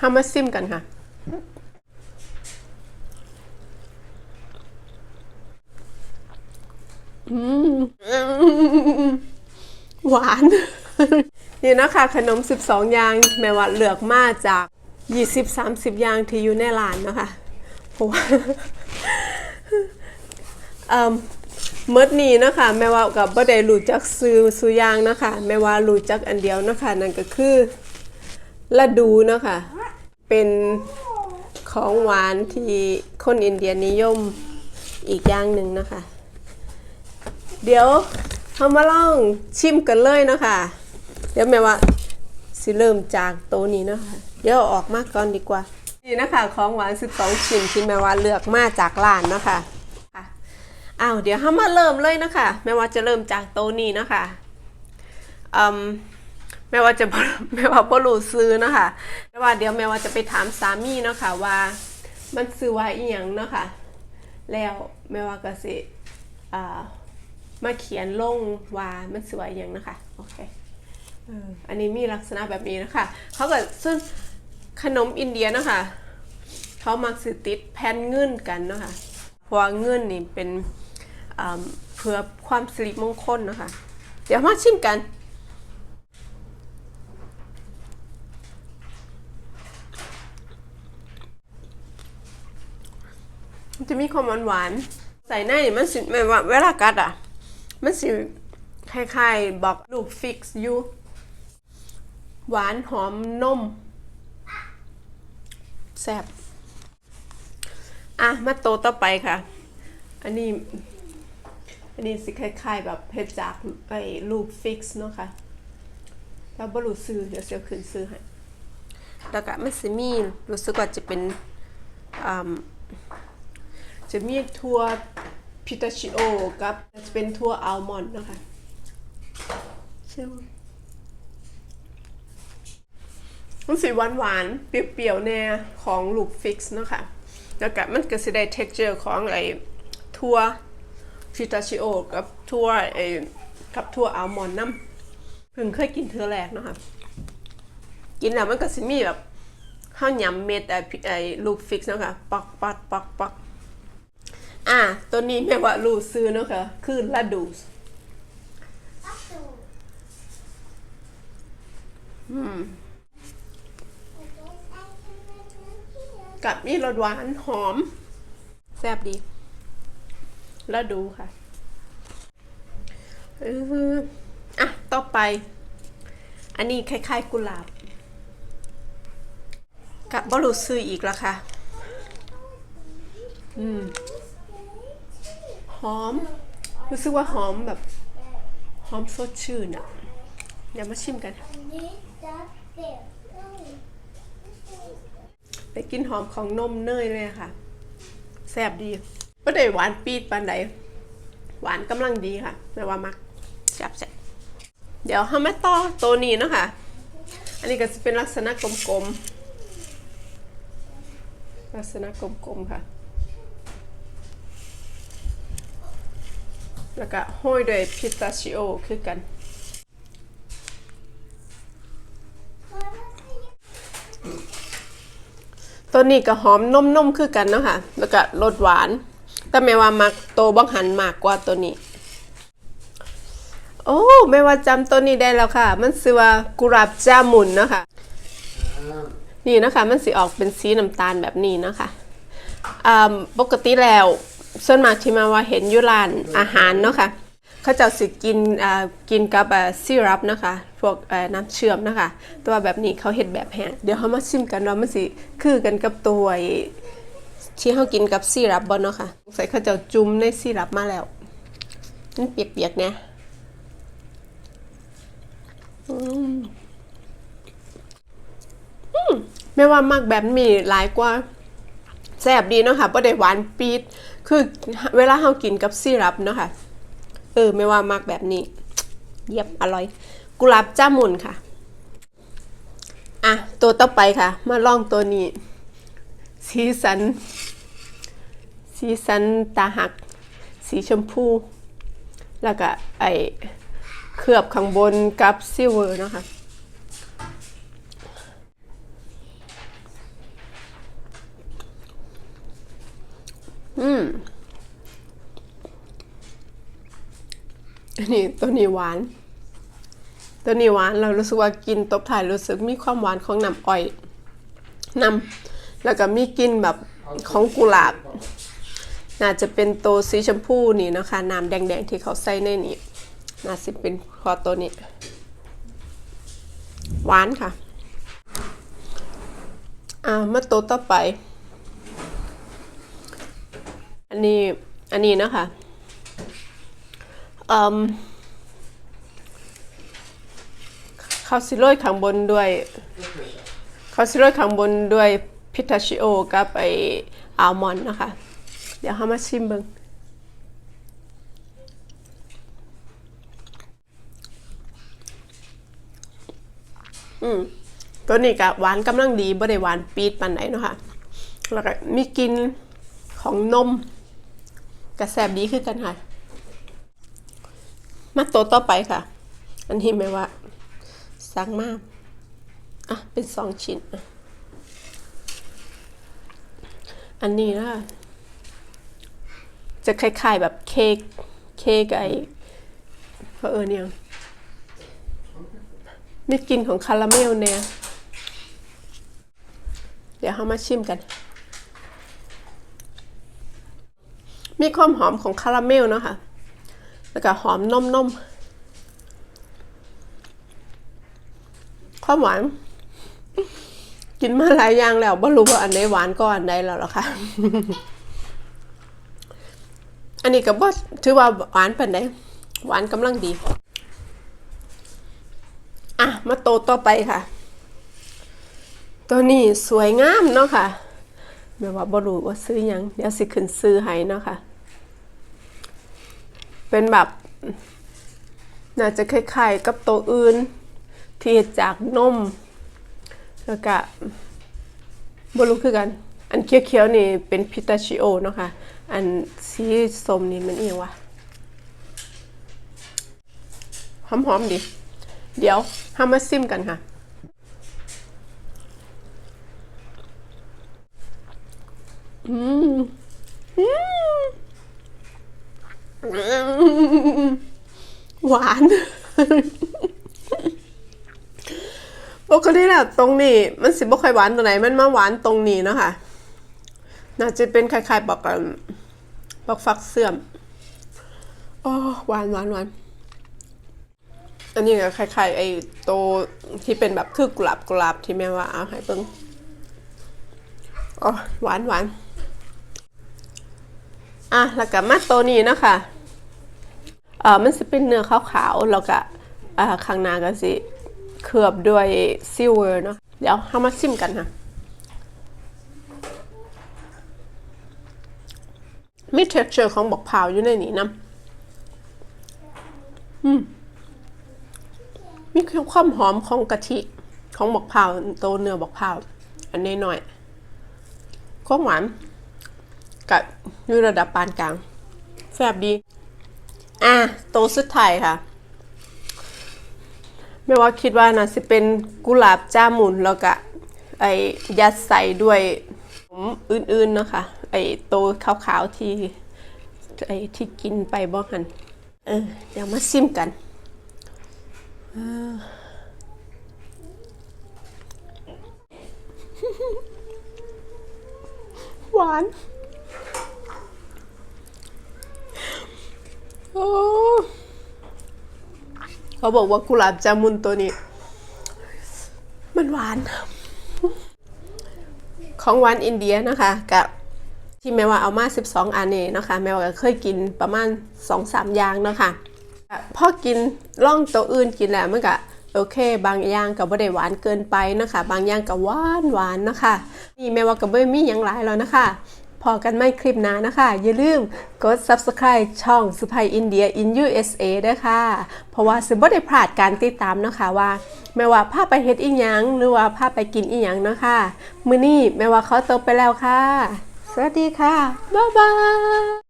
ทำมาซิมกันค่ะอืมหวาน นี่นะคะขนม 12 อย่าง แม่ว่าเลือกมาจาก 20-30 อย่างที่อยู่ในร้านนะคะเพราะว่าเอ่มเมื่อนี้นะคะแม่ว่ากับบ่ได้รู้จักซื้อสุอยางนะคะแม่ว่ารู้จักอันเดียวนะคะนั่นก็คือละดูนะคะ เป็นของหวานที่คนอินเดียนิยมอีกอย่างหนึ่งนะคะ เดี๋ยวเรามาลองชิมกันเลยนะคะ เดี๋ยวแม่ว่าสิเริ่มจากโต๊ะนี้นะคะ เดี๋ยวออกมาก่อนดีกว่า นี่นะคะ ของหวาน 12 ชิ้นที่แม่ว่าเลือกมาจากร้านนะคะค่ะอ้าวเดี๋ยวเรามาเริ่มเลยนะคะแม่ว่าจะเริ่มจากโตนี้นะคะอืม แม่ว่าจะแม่ว่าบ่รู้ซื้อนะคะแต่ว่าเดี๋ยวแม่ว่าจะไปถามสามีเนาะคะว่า มันซื้อว่าอีหยังเนาะคะแล้วแม่ว่าก็สิอ่ามาเขียนลงว่ามันสวยอย่างนะคะโอเคอันนี้มีลักษณะแบบนี้นะคะเขาก็ซึ่งขนมอินเดียนะคะเขามักสิติดแผ่นเงินกันเนาะคะเพราะว่าเงินนี่เป็นเพื่อความสิริมงคลนะคะ เดี๋ยวมาชิมกัน มันจะมีความหวานหวานใส่ในนี่มันสิแม่ว่าเวลากัดอะ มันสิคล้ายๆบอกลูกฟิกซ์อยู่ หวานหอมนมแซ่บอะ มาโตต่อไปค่ะ อันนี้ อันนี้สิคล้ายๆ แบบเพชรจากไอ้ลูกฟิกซ์เนาะค่ะแล้วบรูซื้อเดี๋ยวเสียคืนซื้อให้แล้วก็มันสิมีรู้สึกว่าจะเป็นอ่า จะมีทั่วพิตาชิโอกับจะเป็นทั่วอัลมอนด์นะคะเชื่อมมันสีหวานหวานเปรี้ยวๆแน่ของลูกฟิกซ์นะคะแล้วก็มันก็จะได้ texture ของไอ้ทั่วพิตาชิโอกับทั่วไอ้กับทั่วอัลมอนด์น้ำเพิ่งเคยกินเธอแรกนะคะกินแล้วมันก็สิมีแบบข้าวยำเม็ดไอ้ไอ้ลูกฟิกซ์นะคะปักปักปักปัก อะตัวนี้แม่ว่ารู้ซื้อเนาะค่ะคือลาดูสอืมกับมีรสหวานหอม แซ่บดีลาดูค่ะเอออะ ต่อไป อันนี้คล้ายๆกุหลาบ กับบรูซื้ออีกแล้วค่ะ อืม หอม รู้สึกว่าหอมแบบ หอมสดชื่นอะเดี๋ยวมาชิมกันแต่กลินหอมของนมเนยเลยค่ะ แซ่บดีไม่ได้หวานปีดปานใดหวานกำลังดีค่ะแปลว่ามักแซ่บแซ่บเดี๋ยวทำมาต่อตัวนี้เนาะคะอันนี้ก็จะเป็นลักษณะกลมๆ ลักษณะกลมๆค่ะ แล้วก็ห้อยด้วยพิตาชิโอคือกัน ตัวนี้ก็หอมนุ่มๆคือกันเนาะค่ะ แล้วก็รสหวาน แต่แม่ว่ามักโตบังหันมากกว่าตัวนี้ โอ้แม่ว่าจำตัวนี้ได้แล้วค่ะ มันชื่อว่ากุหลาบจามุนเนาะค่ะนี่นะคะมันสีออกเป็นสีน้ำตาลแบบนี้นะคะอ่าปกติแล้ว ส่วนมากที่มาว่าเห็นยุรานอาหารเนาะค่ะเขาจะสิกินกินกับซีรัปนะคะพวกน้ำเชื่อมนะคะ ตัวแบบนี้เขาเห็ดแบบแห้งเดี๋ยวเขามาชิมกันว่ามันสิคือกันกับตัวที่เขากินกับซีรัปบนเนาะค่ะใส่เขาจะจุ่มในซีรัปมาแล้วมันเปียกๆเนี่ยอืมอืมแม่ว่ามากแบบมีหลายกว่าแซ่บดีเนาะค่ะบ่ได้หวานปี๊ด คือเวลาเรากินกับซีรัปเนาะค่ะ เออ ไม่ว่ามากแบบนี้ เยี่ยมอร่อย กุหลาบจ้ามุนค่ะ อะ ตัวต่อไปค่ะ มาลองตัวนี้ สีสัน สีสันตาหัก สีชมพู แล้วก็ไอเคลือบข้างบนกับซิเวอร์เนาะค่ะ อืมอันนี้ตัวนี้หวาน ตัวนี้หวานเรารู้สึกว่ากินตบถ่ายรู้สึกมีความหวานของน้ำอ้อยน้ำแล้วก็มีกลิ่นแบบของกุหลาบ น่าจะเป็นตัวสีชมพูนี่นะคะน้ำแดงๆ ที่เขาใส่ในนี้น่าจะเป็นคอตัวนี้ หวานค่ะ อ่ามาตัวต่อไป อันนี้อันนี้นะคะอืมเขาสิโรยข้างบนด้วยเขาสิโรยข้างบนด้วยพิทาชิโอกับไออัลมอนด์นะคะ เดี๋ยวเขามาชิมเบิงอืมตัวนี้ก็หวานกำลังดีบ่ได้หวานปีดปานไหนเนาะค่ะแล้วก็มีกินของนม กระแสบดีคือกันค่ะ มาตัวต่อไปค่ะ อันนี้ไม่ว่าสั่งมากอะ เป็นสองชิ้น อันนี้นะจะคล้ายๆแบบเค้กเค้กไอเพอเออเนี่ยมีกลิ่นของคาราเมลเนี่ย เดี๋ยวเรามาชิมกัน มีความหอมของคาราเมลเนาะค่ะ แล้วก็หอมนมๆความหวาน กินมาหลายอย่างแล้วบ่รู้ว่าอันไหนหวานก็อันใดแล้วหรอคะอันนี้ก็บ่ถือว่าหวานปานใดหวานกำลังดี อะ มาโตต่อไปค่ะ ตัวนี้สวยงามเนาะค่ะแบบว่าบ่รู้ว่าซื้อหยังเดี๋ยวสิขึ้นซื้อให้เนาะค่ะ เป็นแบบน่าจะคล้ายๆกับตัวอื่น ที่จากนม แล้วก็บ่รู้คือกัน อันเขียวๆนี่เป็นพิตาชิโอเนาะค่ะ อันสีส้มนี่มันเอียงวะหอมๆดี เดี๋ยวเฮามาซิมกันค่ะอืมอืม หวานปกติแล้วตรงนี้ มันสิบ่ค่อยหวานตรงไหน มันมาหวานตรงนี้เนาะค่ะน่าจะเป็นคล้ายๆบอกกันบอกฟักเสื่อมอ๋อหวานหวานหวานอันนี้ก็คล้ายๆไอ้โตที่เป็นแบบคือกุหลาบกุหลาบที่แม่ว่าเอาให้เบิ่งอ๋อหวานหวานอะแล้วก็มาโตวนี้เนาะค่ะ เอ่อมันจะเป็นเนื้อขาวๆแล้วก็อ่าข้างหน้าก็สิเคลือบด้วยซิลเวอร์เนาะเดี๋ยวเรามาชิมกันค่ะมี texture ของบอกพร้าวอยู่ในนี้นะอืมมีความหอมของกะทิของบอกพร้าวตัวเนื้อบอกพร้าวอันนี้หน่อยความหวานกับอยู่ระดับปานกลางแซ่บดี อะตัวสุดท้ายค่ะ ไม่ว่าคิดว่านะสิเป็นกุหลาบจ้ามุนแล้วก็ไอยัดใส่ด้วยผมอื่นๆเนาะคะไอ้ตัวขาวๆที่ไอที่กินไปบ่หันเออเดี๋ยวมาซิมกันหวาน โอ้ เขาบอกว่ากุหลาบจามุนตัวนี้ มันหวาน ของหวานอินเดียนะคะกับที่แม่ว่าเอามา 12 อันนี้นะคะแม่ว่าก็เคยกินประมาณ 2-3 อย่างเนาะคะพอกินล่องตัวอื่นกินแล้วมันก็โอเค บางอย่างก็บ่ได้หวานเกินไปนะคะ บางอย่างก็หวานหวานนะคะ นี่แม่ว่าก็บ่มีหยังหลายแล้วนะคะ พอกันไม่คลิปหน้านะคะ อย่าลืมกด subscribe ช่องสุภัยอินเดีย in USA ด้วยค่ะ เพราะว่าสิบ่ได้พลาดการติดตามเนาะคะว่าไม่ว่าพาไปเฮ็ดอีหยัง หรือว่าพาไปกินอีหยังเนาะค่ะมื้อนี้แม่ว่าเขาโตไปแล้วค่ะ สวัสดีค่ะ บ๊ายบาย